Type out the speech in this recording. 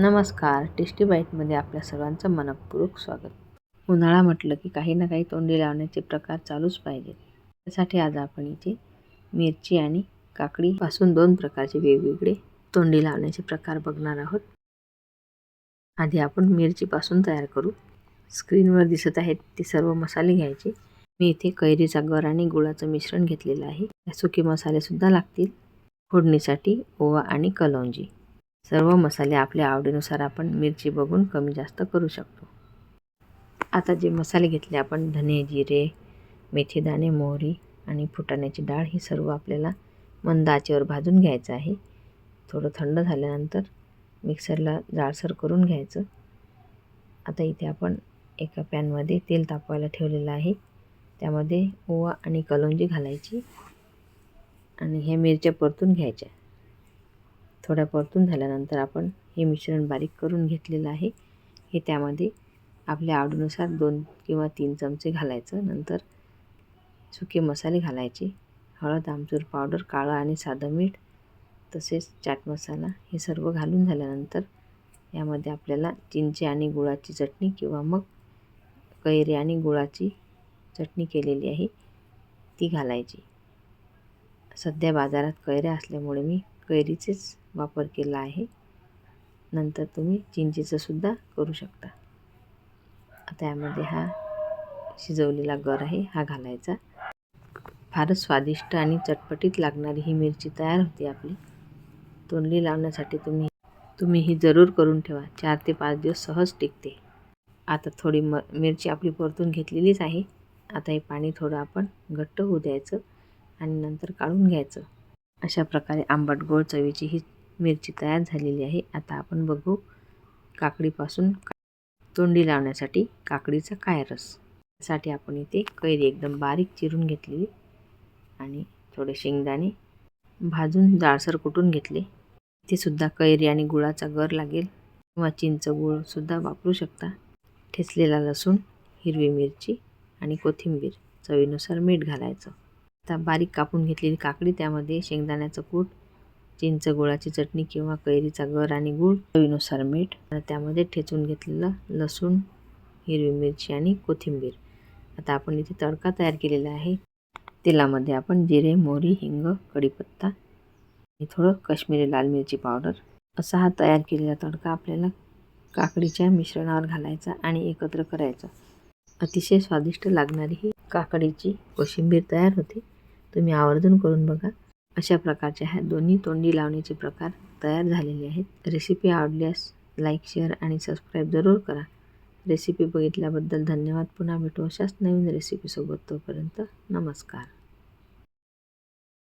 नमस्कार. टेस्टी बाईटमध्ये आपल्या सर्वांचं मनपूर्वक स्वागत. उन्हाळा म्हटलं की काही ना काही तोंडी लावण्याचे प्रकार चालूच पाहिजेत. त्यासाठी आज आपण इथे मिरची आणि काकडीपासून दोन प्रकारचे वेगवेगळे तोंडी लावण्याचे प्रकार बघणार आहोत. आधी आपण मिरचीपासून तयार करू. स्क्रीनवर दिसत आहेत ते सर्व मसाले घ्यायचे. मी इथे कैरीचा गर आणि गुळाचं मिश्रण घेतलेलं आहे. सुके मसालेसुद्धा लागतील. फोडणीसाठी ओवा आणि कलौंजी सर्व मसाले आपल्या आवडीनुसार आपण मिरची बघून कमी जास्त करू शकतो. आता जे मसाले घेतले आपण धने जिरे मेथीदाणे मोहरी आणि फुटाण्याची डाळ ही सर्व आपल्याला मंद आचेवर भाजून घ्यायचं आहे. थोडं थंड झाल्यानंतर मिक्सरला जाडसर करून घ्यायचं. आता इथे आपण एका पॅनमध्ये तेल तापवायला ठेवलेलं आहे. त्यामध्ये ओवा आणि कलौंजी घालायची आणि ह्या मिरच्या परतून घ्यायच्या. थोड्या परतून झाल्यानंतर आपण हे मिश्रण बारीक करून घेतलेलं आहे. हे त्यामध्ये आपल्या आवडीनुसार दोन किंवा तीन चमचे घालायचं. नंतर सुके मसाले घालायचे. हळद आमचूर पावडर काळं आणि साधं मीठ तसेच चाट मसाला हे सर्व घालून झाल्यानंतर यामध्ये आपल्याला चिंचे आणि गुळाची चटणी किंवा मग कैरी आणि गुळाची चटणी केलेली आहे. ती घालायची. सध्या बाजारात कैऱ्या असल्यामुळे मी कैरीचेच वापर केला आहे. नंतर तुम्ही चिंचेचंसुद्धा करू शकता. आता यामध्ये हा शिजवलेला गर आहे हा घालायचा. फारच स्वादिष्ट आणि चटपटीत लागणारी ही मिरची तयार होते आपली. तोंडली लावण्यासाठी तुम्ही तुम्ही ही जरूर करून ठेवा. चार ते पाच दिवस सहज टिकते. आता थोडी म मिरची आपली परतून घेतलेलीच आहे. आता हे पाणी थोडं आपण घट्ट होऊ द्यायचं आणि नंतर काढून घ्यायचं. अशा प्रकारे आंबट गोड चवीची ही मिरची तयार झालेली आहे. आता आपण बघू काकडीपासून तोंडी लावण्यासाठी काकडीचा काय रस. साठी आपण इथे कैरी एकदम बारीक चिरून घेतलेली आणि थोडे शेंगदाणे भाजून जाळसर कुटून घेतले. इथे सुद्धा कैरी आणि गुळाचा गर लागेल. किंवा चिंच गुळसुद्धा वापरू शकता. ठेचलेला लसूण हिरवी मिरची आणि कोथिंबीर चवीनुसार मीठ घालायचं. आता बारीक कापून घेतलेली काकडी त्यामध्ये शेंगदाण्याचं कूट चिंच गुळाची चटणी किंवा कैरीचा गर आणि गूळ चवीनुसार मीठ त्यामध्ये ठेचून घेतलेलं लसूण हिरवी मिरची आणि कोथिंबीर. आता आपण इथे तडका तयार केलेला आहे. तेलामध्ये आपण जिरे मोहरी हिंग कढीपत्ता आणि थोडं काश्मीरी लाल मिरची पावडर. असा हा तयार केलेला तडका आपल्याला काकडीच्या मिश्रणावर घालायचा आणि एकत्र करायचा. अतिशय स्वादिष्ट लागणारी ही काकडीची कोशिंबीर तयार होते. तुम्ही आवर्जून करून बघा. अशा प्रकारच्या ह्या दोन्ही तोंडी लावण्याचे प्रकार तयार झालेले आहेत. रेसिपी आवडल्यास लाईक शेअर आणि सबस्क्राईब जरूर करा. रेसिपी बघितल्याबद्दल धन्यवाद. पुन्हा भेटू अशाच नवीन रेसिपीसोबत तोपर्यंत नमस्कार.